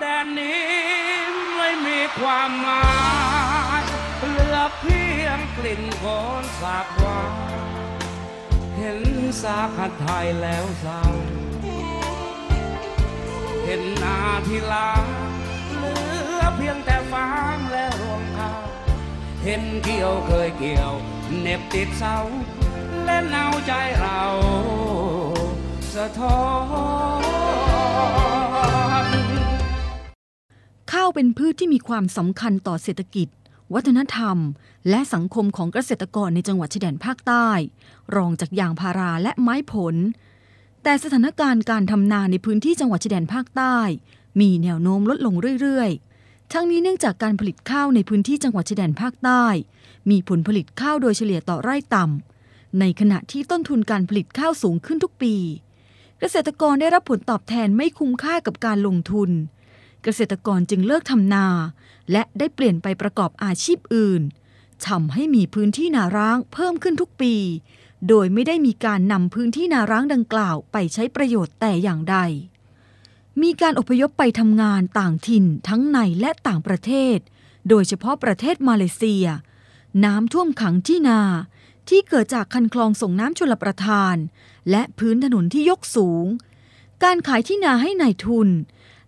แดนนี้ไม่มีความหมายเหลือเพียงกลิ่นโคนสาบวานเห็นสาขัดไทยแล้วเศร้าเห็นนาที่ลาเหลือเพียงแต่ฟางและรวงข้าวเห็นเกี่ยวเคยเกี่ยวเน็บติดเสาเล่นเอาใจเราสะท้อน เป็นพืชที่มีความสำคัญต่อเศรษฐกิจ วัฒนธรรม และสังคมของเกษตรกรในจังหวัดชายแดนภาคใต้ รองจากยางพาราและไม้ผล แต่สถานการณ์การทำนาในพื้นที่จังหวัดชายแดนภาคใต้ มีแนวโน้มลดลงเรื่อยๆ ทั้งนี้เนื่องจากการผลิตข้าวในพื้นที่จังหวัดชายแดนภาคใต้ มีผลผลิตข้าวโดยเฉลี่ยต่อไร่ต่ำในขณะที่ต้นทุนการผลิตข้าวสูงขึ้นทุกปี เกษตรกรได้รับผลตอบแทนไม่คุ้มค่ากับการลงทุน เกษตรกรจึงเลิกทำนา และได้เปลี่ยนไปประกอบอาชีพอื่นทำให้มีพื้นที่นาร้างเพิ่มขึ้นทุกปี โดยไม่ได้มีการนำพื้นที่นาร้างดังกล่าวไปใช้ประโยชน์แต่อย่างใด มีการอพยพไปทำงานต่างถิ่นทั้งในและต่างประเทศ โดยเฉพาะประเทศมาเลเซีย น้ำท่วมขังที่นา ที่เกิดจากคันคลองส่งน้ำชลประทาน และพื้นถนนที่ยกสูง การขายที่นาให้ในายทุน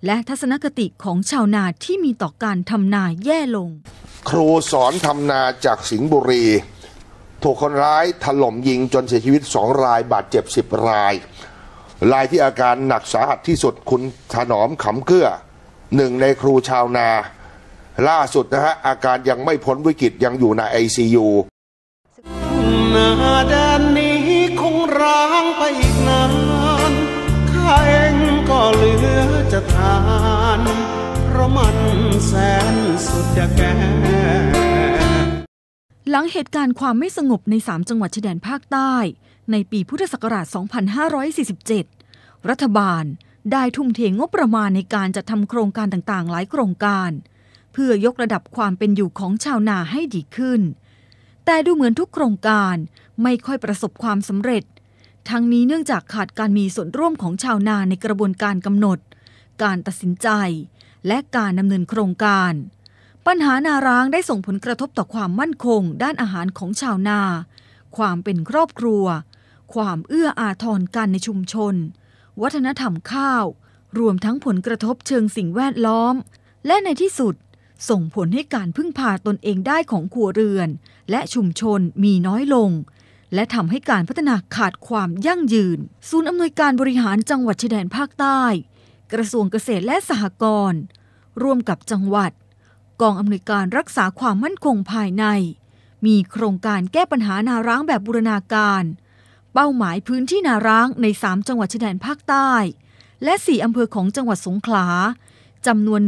และทัศนคติของชาวนาที่มีต่อการทำนาแย่ลง ครูสอนทำนาจากสิงห์บุรี ถูกคนร้ายถล่มยิงจนเสียชีวิตสองรายบาดเจ็บสิบราย รายที่อาการหนักสาหัสที่สุดคุณถนอมขำเกื้อหนึ่งในครูชาวนา ล่าสุดนะฮะอาการยังไม่พ้นวิกฤตยังอยู่ในไอซียูนาแดนนี้คงร้างไปอีกนานข้าเสุดจะแก่หลังเหตุการณ์ความไม่สงบใน 3 จังหวัดชายแดนภาคใต้ ในปีพุทธศักราช 2547 รัฐบาลได้ทุ่มเทงบประมาณในการจัดทำโครงการต่างๆ หลายโครงการ เพื่อยกระดับความเป็นอยู่ของชาวนาให้ดีขึ้น แต่ดูเหมือนทุกโครงการไม่ค่อยประสบความสำเร็จ ทั้งนี้เนื่องจากขาดการมีส่วนร่วมของชาวนาในกระบวนการกำหนด การตัดสินใจ และการดำเนินโครงการ ปัญหานาร้างได้ส่งผลกระทบต่อความมั่นคง ด้านอาหารของชาวนา ความเป็นครอบครัว ความเอื้ออาทรกันในชุมชน วัฒนธรรมข้าว รวมทั้งผลกระทบเชิงสิ่งแวดล้อม และในที่สุด ส่งผลให้การพึ่งพาตนเองได้ของครัวเรือน และชุมชนมีน้อยลง และทำให้การพัฒนาขาดความยั่งยืน ศูนย์อำนวยการบริหารจังหวัดชายแดนภาคใต้ กระทรวงเกษตรและสหกรณ์ร่วมกับจังหวัด กองอำนวยการรักษาความมั่นคงภายใน มีโครงการแก้ปัญหานาร้างแบบบูรณาการ เป้าหมายพื้นที่นาร้างใน 3 จังหวัดชายแดนภาคใต้ และ 4 อำเภอของจังหวัดสงขลาจำนวน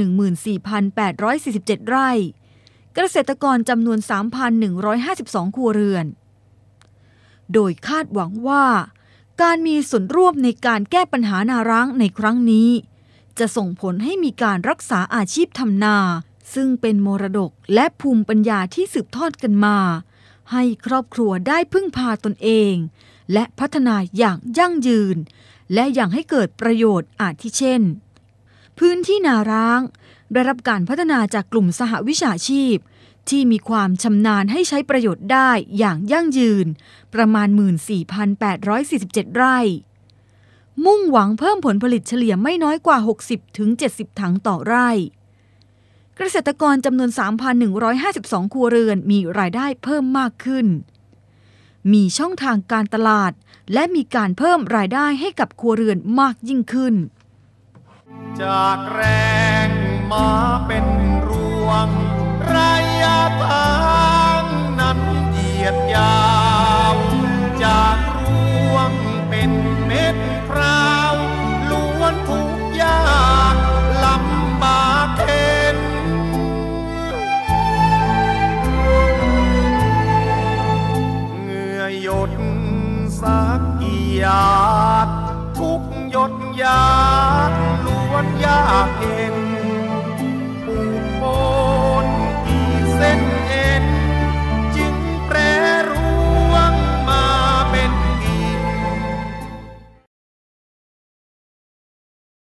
14,847 ไร่ เกษตรกรจำนวน 3,152 ครัวเรือน โดยคาดหวังว่า การมีส่วนร่วมในการแก้ปัญหานาร้างในครั้งนี้ จะส่งผลให้มีการรักษาอาชีพทำนา ซึ่งเป็นมรดกและภูมิปัญญาที่สืบทอดกันมา ให้ครอบครัวได้พึ่งพาตนเอง และพัฒนาอย่างยั่งยืน และอยังให้เกิดประโยชน์อาทิเช่น พื้นที่นาร้าง ได้รับการพัฒนาจากกลุ่มสหวิชาชีพ ที่มีความชำนาญให้ใช้ประโยชน์ได้อย่างยั่งยืน ประมาณ 14,847 ไร่ มุ่งหวังเพิ่มผลผลิตเฉลี่ยไม่น้อยกว่า 60-70 ถังต่อไร่ เกษตรกรจำนวน 3,152 ครัวเรือนมีรายได้เพิ่มมากขึ้น มีช่องทางการตลาด และมีการเพิ่มรายได้ให้กับครัวเรือนมากยิ่งขึ้น จากแรงมาเป็นรวง สักกี่หยาดทุกหยดหยาดล้วนยากเย็น